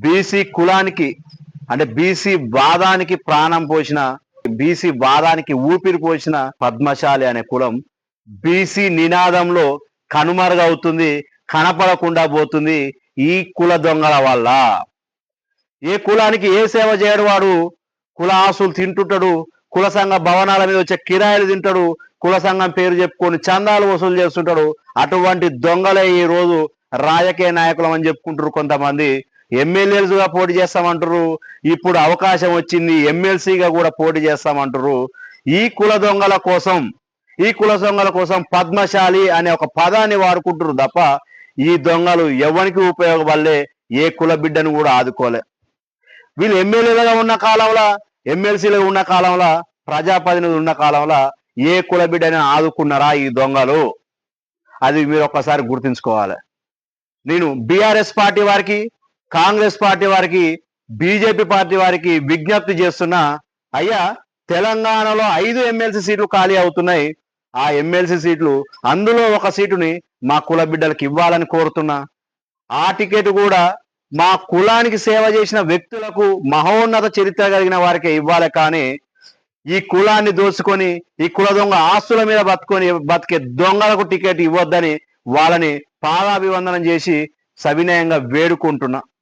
BC కులానికి అంటే BC వాదానికి ప్రాణం పోసిన బీసీ వాదానికి ఊపిరి పోసిన పద్మశాలి అనే కులం బీసీ నినాదంలో కనుమరుగవుతుంది కనపడకుండా పోతుంది ఈ కుల దొంగల వల్ల. ఏ కులానికి ఏ సేవ చేయడు వాడు? కుల ఆస్తులు తింటుంటాడు కుల సంఘ భవనాల మీద వచ్చే కిరాయిలు తింటాడు కుల సంఘం పేరు చెప్పుకొని చందాలు వసూలు చేస్తుంటాడు. అటువంటి దొంగలే ఈ రోజు రాజకీయ నాయకులం అని చెప్పుకుంటారు కొంతమంది. ఎమ్మెల్యేలుగా పోటీ చేస్తామంటారు ఇప్పుడు అవకాశం వచ్చింది ఎమ్మెల్సీగా కూడా పోటీ చేస్తామంటారు ఈ కుల దొంగల కోసం ఈ కుల దొంగల కోసం పద్మశాలి అనే ఒక పదాన్ని వాడుకుంటారు తప్ప ఈ దొంగలు ఎవరికి ఉపయోగపడలే ఏ కుల బిడ్డను కూడా ఆదుకోలే. వీళ్ళు ఎమ్మెల్యేలుగా ఉన్న కాలంలో ఎమ్మెల్సీలుగా ఉన్న కాలంలో ప్రజాప్రతినిధులు ఉన్న కాలంలో ఏ కుల బిడ్డని ఆదుకున్నారా ఈ దొంగలు? అది మీరు ఒక్కసారి గుర్తుంచుకోవాలి. నేను బీఆర్ఎస్ పార్టీ వారికి కాంగ్రెస్ పార్టీ వారికి బీజేపీ పార్టీ వారికి విజ్ఞప్తి చేస్తున్నా అయ్యా తెలంగాణలో ఐదు ఎమ్మెల్సీ సీట్లు ఖాళీ అవుతున్నాయి. ఆ ఎమ్మెల్సీ సీట్లు అందులో ఒక సీటుని మా కుల బిడ్డలకు ఇవ్వాలని కోరుతున్నా. ఆ టికెట్ కూడా మా కులానికి సేవ చేసిన వ్యక్తులకు మహోన్నత చరిత్ర కలిగిన వారికి ఇవ్వాలి కానీ ఈ కులాన్ని దోచుకొని ఈ కుల దొంగ ఆస్తుల మీద బతుకొని బతికే దొంగలకు టికెట్ ఇవ్వద్దని వాళ్ళని పాదాభివందనం చేసి సవినయంగా వేడుకుంటున్నా.